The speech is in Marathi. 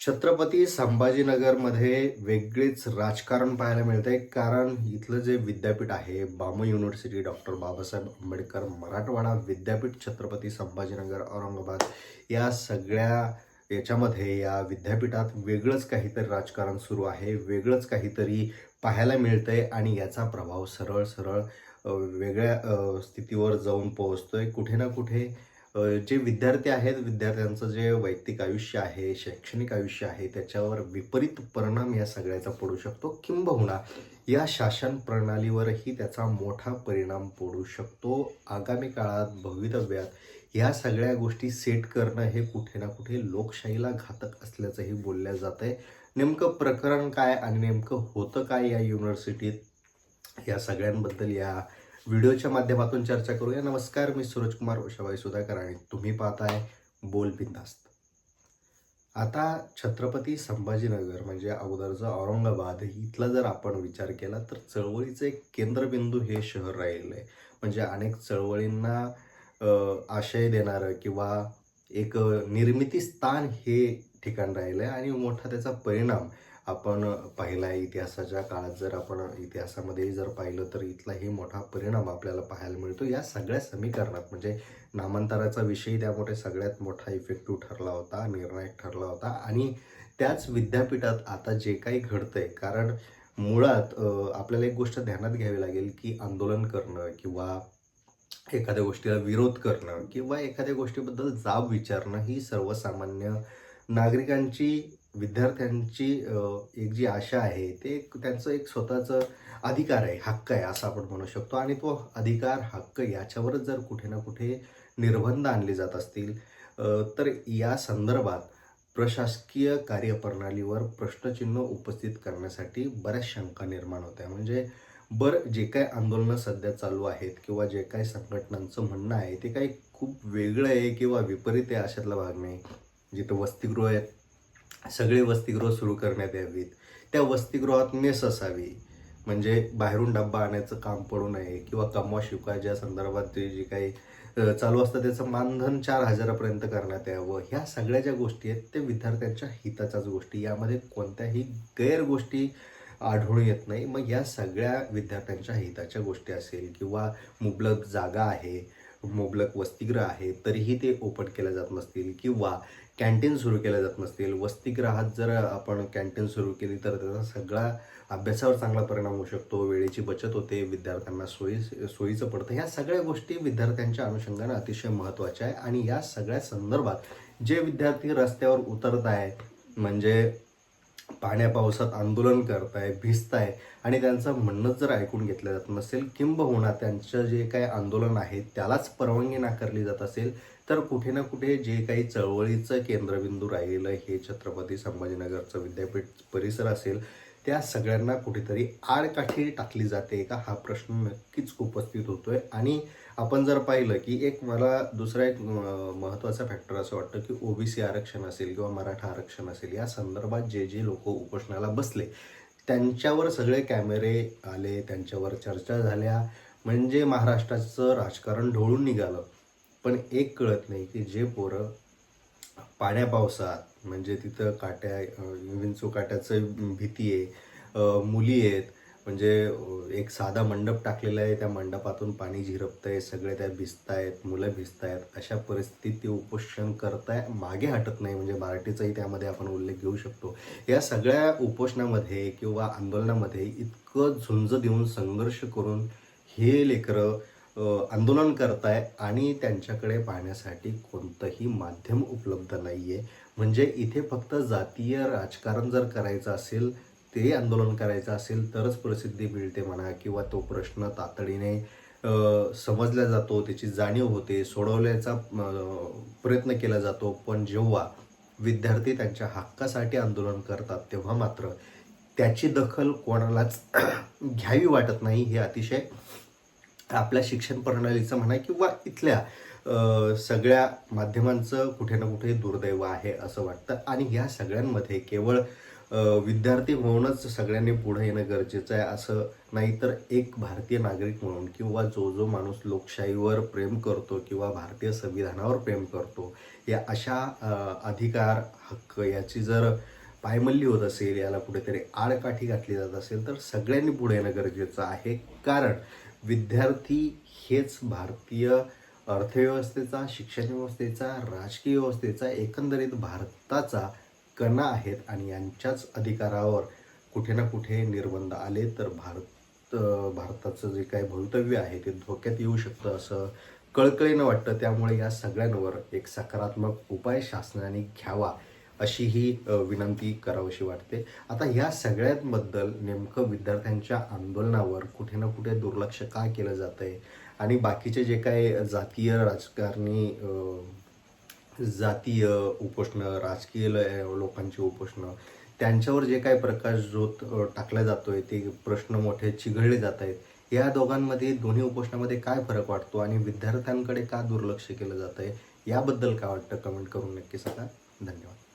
छत्रपती संभाजीनगरमध्ये वेगळेच राजकारण पाहायला मिळतंय. कारण इथलं जे विद्यापीठ आहे बामू युनिव्हर्सिटी डॉक्टर बाबासाहेब आंबेडकर मराठवाडा विद्यापीठ छत्रपती संभाजीनगर औरंगाबाद या सगळ्या याच्यामध्ये या विद्यापीठात वेगळंच काहीतरी राजकारण सुरू आहे वेगळंच काहीतरी पाहायला मिळतंय आणि याचा प्रभाव सरळ सरळ वेगळ्या स्थितीवर जाऊन पोहोचतोय. कुठे ना कुठे जे विद्यार्थी आहेत विद्यार्थ्यांचं जे वैयक्तिक आयुष्य आहे शैक्षणिक आयुष्य आहे त्याच्यावर विपरीत परिणाम या सगळ्याचा पडू शकतो किंबहुना या शासन प्रणालीवरही त्याचा मोठा परिणाम पडू शकतो. आगामी काळात भवितव्यात ह्या सगळ्या गोष्टी सेट करणं हे कुठे ना कुठे लोकशाहीला घातक असल्याचंही बोललं जात आहे नेमकं प्रकरण काय आणि नेमकं होतं काय या युनिव्हर्सिटीत या सगळ्यांबद्दल या व्हिडिओच्या माध्यमातून चर्चा करूया. नमस्कार मी सूरज कुमार उषाबाई सुधाकर आणि तुम्ही पाहताय बोल बिंदास्त. आता छत्रपती संभाजीनगर म्हणजे अगोदरचं औरंगाबाद इथला जर आपण विचार केला तर चळवळीचं एक केंद्रबिंदू हे शहर राहिलं आहे. म्हणजे अनेक चळवळींना आशय देणारं किंवा एक निर्मिती स्थान हे ठिकाण राहिलं आहे आणि मोठा त्याचा परिणाम आपण पाहिला आहे इतिहासाच्या काळात जर आपण इतिहासामध्ये जर पाहिलं तर इथलाही मोठा परिणाम आपल्याला पाहायला मिळतो. या सगळ्या समीकरणात म्हणजे नामांतराचा विषय त्यामुळे सगळ्यात मोठा इफेक्टिव्ह ठरला होता निर्णायक ठरला होता. आणि त्याच विद्यापीठात आता जे काही घडतंय कारण मुळात आपल्याला एक गोष्ट ध्यानात घ्यावी लागेल की आंदोलन करणं किंवा एखाद्या गोष्टीला विरोध करणं किंवा एखाद्या गोष्टीबद्दल जाब विचारणं ही सर्वसामान्य नागरिकांची विद्यार्थ्यांची एक जी आशा आहे ते एक त्यांचं एक स्वतःचं अधिकार आहे हक्क आहे असं आपण म्हणू शकतो. आणि तो अधिकार हक्क याच्यावरच जर कुठे ना कुठे निर्बंध आणले जात असतील तर या संदर्भात प्रशासकीय कार्यप्रणालीवर प्रश्नचिन्ह उपस्थित करण्यासाठी बऱ्याच शंका निर्माण होत्या म्हणजे बरं जे काय आंदोलनं सध्या चालू आहेत किंवा जे काही संघटनांचं म्हणणं आहे ते काही खूप वेगळं आहे किंवा विपरीत आहे अशातला भाग नाही. जिथं वसतिगृह आहेत सगळे वसतिगृह सुरू करण्यात यावीत. त्या वसतिगृहात मेस असावी. म्हणजे बाहेरून डब्बा आणायचं काम पडू नये किंवा कमवा ज्या संदर्भात ते जे काही चालू असतं त्याचं मानधन चार हजारापर्यंत करण्यात यावं. ह्या सगळ्या ज्या गोष्टी आहेत ते विद्यार्थ्यांच्या हिताच्याच गोष्टी. यामध्ये कोणत्याही गैर गोष्टी आढळून येत नाही. मग या सगळ्या विद्यार्थ्यांच्या हिताच्या गोष्टी असेल किंवा मुबलक जागा आहे मुबलक वसतिगृह आहे तरीही ते ओपन केल्या जात नसतील किंवा कॅन्टीन सुरू केल्या जात नसतील. वसतिगृहात जर आपण कॅन्टीन सुरू केली तर त्याचा सगळा अभ्यासावर चांगला परिणाम होऊ शकतो. वेळेची बचत होते विद्यार्थ्यांना सोयी सोयीचं पडतं. ह्या सगळ्या गोष्टी विद्यार्थ्यांच्या अनुषंगानं अतिशय महत्त्वाच्या आहे आणि या सगळ्या संदर्भात जे विद्यार्थी रस्त्यावर उतरत आहे म्हणजे पाण्या पावसात आंदोलन करताय भिजताय आणि त्यांचं म्हणणं जर ऐकून घेतलं जात नसेल किंबहुना त्यांचं जे काही आंदोलन आहे त्यालाच परवानगी नाकारली जात असेल तर कुठे ना कुठे जे काही चळवळीचं केंद्रबिंदू राहिलेलं हे छत्रपती संभाजीनगरचं विद्यापीठ परिसर असेल त्या सगळ्यांना कुठेतरी आडकाठी टाकली जाते का? हा प्रश्न नक्कीच उपस्थित होतोय. आणि आपण जर पाहिलं की एक मला दुसरा एक महत्त्वाचा फॅक्टर असं वाटतं की ओबीसी आरक्षण असेल किंवा मराठा आरक्षण असेल या संदर्भात जे जे लोक उपोषणाला बसले त्यांच्यावर सगळे कॅमेरे आले त्यांच्यावर चर्चा झाल्या. म्हणजे महाराष्ट्राचं राजकारण ढवळून निघालं. पण एक कळत नाही की जे पोरं पाण्या पावसात म्हणजे तिथं काट्या विंचूकाट्याचं काट्याचं भीती आहे मुली आहेत म्हणजे एक साधा मंडप टाकलेला आहे त्या मंडपातून पाणी झिरपतंय सगळे त्या भिजतायत मुलं भिजतायत अशा परिस्थितीत ते उपोषण करताय मागे हटत नाही म्हणजे मराठीचाही त्यामध्ये आपण उल्लेख घेऊ शकतो. या सगळ्या उपोषणामध्ये किंवा आंदोलनामध्ये इतकं झुंज देऊन संघर्ष करून हे लेकरं आंदोलन करताय आणि त्यांच्याकडे पाहण्यासाठी कोणतंही माध्यम उपलब्ध नाही आहे म्हणजे इथे फक्त जातीय राजकारण जर करायचं असेल ते आंदोलन करायचं असेल तरच प्रसिद्धी मिळते म्हणा किंवा तो प्रश्न तातडीने समजला जातो त्याची जाणीव होते सोडवण्याचा प्रयत्न केला जातो. पण जेव्हा विद्यार्थी त्यांच्या हक्कासाठी आंदोलन करतात तेव्हा मात्र त्याची दखल कोणालाच घ्यावी वाटत नाही. हे अतिशय आपल्या शिक्षण प्रणालीचं म्हणा किंवा इथल्या सगळ्या माध्यमांचं कुठे ना कुठे दुर्दैव आहे असं वाटतं. आणि या सगळ्यांमध्ये केवळ विद्यार्थी म्हणूनच सगळ्यांनी पुढे येणं गरजेचं आहे असं नाही तर एक भारतीय नागरिक म्हणून किंवा जो जो माणूस लोकशाहीवर प्रेम करतो किंवा भारतीय संविधानावर प्रेम करतो या अशा अधिकार हक्क याची जर पायमल्ली होत असेल याला कुठेतरी आडकाठी घातली जात असेल तर सगळ्यांनी पुढे येणं गरजेचं आहे. कारण विद्यार्थी हेच भारतीय अर्थव्यवस्थेचा शिक्षण व्यवस्थेचा राजकीय व्यवस्थेचा एकंदरीत भारताचा कणा आहेत आणि यांच्याच अधिकारावर कुठे ना कुठे निर्बंध आले तर भारत भारताचं जे काही भवितव्य आहे ते धोक्यात येऊ शकतं असं कळकळीनं वाटतं. त्यामुळे या सगळ्यांवर एक सकारात्मक उपाय शासनाने घ्यावा. अशी ही विनंती करावीशी वाटते. आता ह्या सगळ्यांबद्दल नेमकं विद्यार्थ्यांच्या आंदोलनावर कुठे ना कुठे दुर्लक्ष का केलं जात आहे आणि बाकीचे जे काही जातीय राजकारणी जातीय उपोषणं राजकीय लोकांची उपोषणं त्यांच्यावर जे काही प्रकाश जोत अ, टाकला जातोय ते प्रश्न मोठे चिघळले जात आहेत या दोघांमध्ये दोन्ही उपोषणामध्ये काय फरक वाटतो आणि विद्यार्थ्यांकडे का दुर्लक्ष केलं जात आहे याबद्दल काय वाटतं? कमेंट करून नक्की सांगा. धन्यवाद.